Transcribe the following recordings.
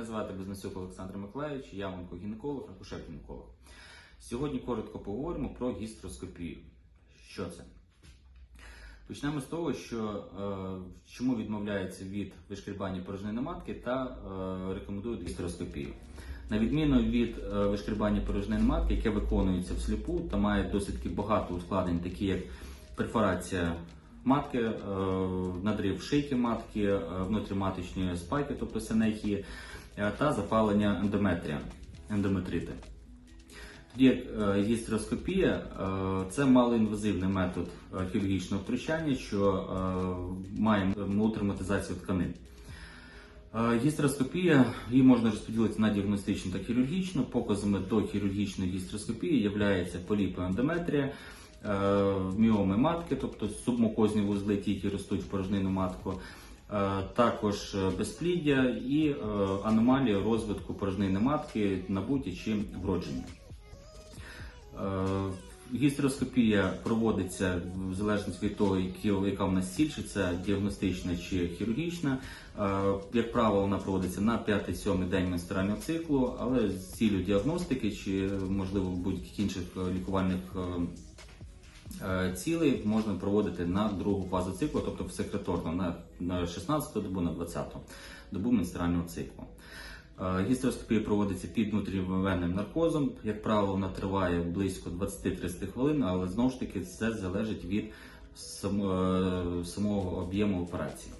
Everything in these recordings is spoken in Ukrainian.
Мене звати Безнасюк Олександр Миколаївич, я онкогінеколог, акушер-гінеколог. Сьогодні коротко поговоримо про гістероскопію. Що це? Почнемо з того, що е, чому відмовляється від вишкрібання порожнини матки та е, рекомендують гістероскопію. На відміну від е, вишкрібання порожнини матки, яке виконується всліпу та має досить багато ускладнень, такі як перфорація матки, е, надрив шийки матки, е, внутріматочної спайки, тобто синехії, е, та запалення ендометрія, ендометрити. Тоді гістероскопія це малоінвазивний метод хірургічного втручання, що має мултраматизацію тканин. Гістероскопія її можна розподілити на діагностичну та хірургічну. Показами до хірургічної гістероскопії є поліпи ендометрія, е, міоми матки, тобто субмукозні вузли, ті, які ростуть в порожнину матку, е, також е, безпліддя і е, аномалії розвитку порожнини матки, набуті чи вроджені. Е, Гістероскопія проводиться в залежності від того, яка в нас це діагностична чи хірургічна. Е, Як правило, вона проводиться на 5-7 день менструального циклу, але з цілею діагностики чи можливо будь-яких інших е, лікувальних е, е, цілей можна проводити на другу фазу циклу, тобто в секреторно на, на 16 добу, на 20-ту добу менструального циклу. Е, Гістероскопія проводиться під внутрівенним наркозом. Як правило, вона триває близько 20-30 хвилин, але знову ж таки це залежить від е, самого об'єму операції.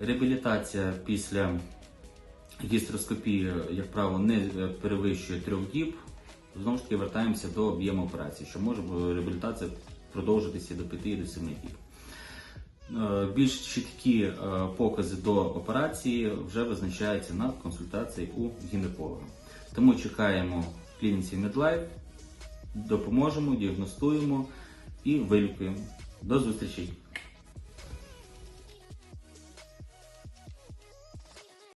Реабілітація після гістероскопії, як правило, не е, перевищує трьох діб. Знову ж таки, вертаємося до об'єму операції, що може е, реабілітація продовжитися до 5 до 7 діб. Е, Більш чіткі е, покази до операції вже визначаються на консультації у гінеколога. Тому чекаємо клініці MedLife, допоможемо, діагностуємо і вилікуємо. До зустрічі!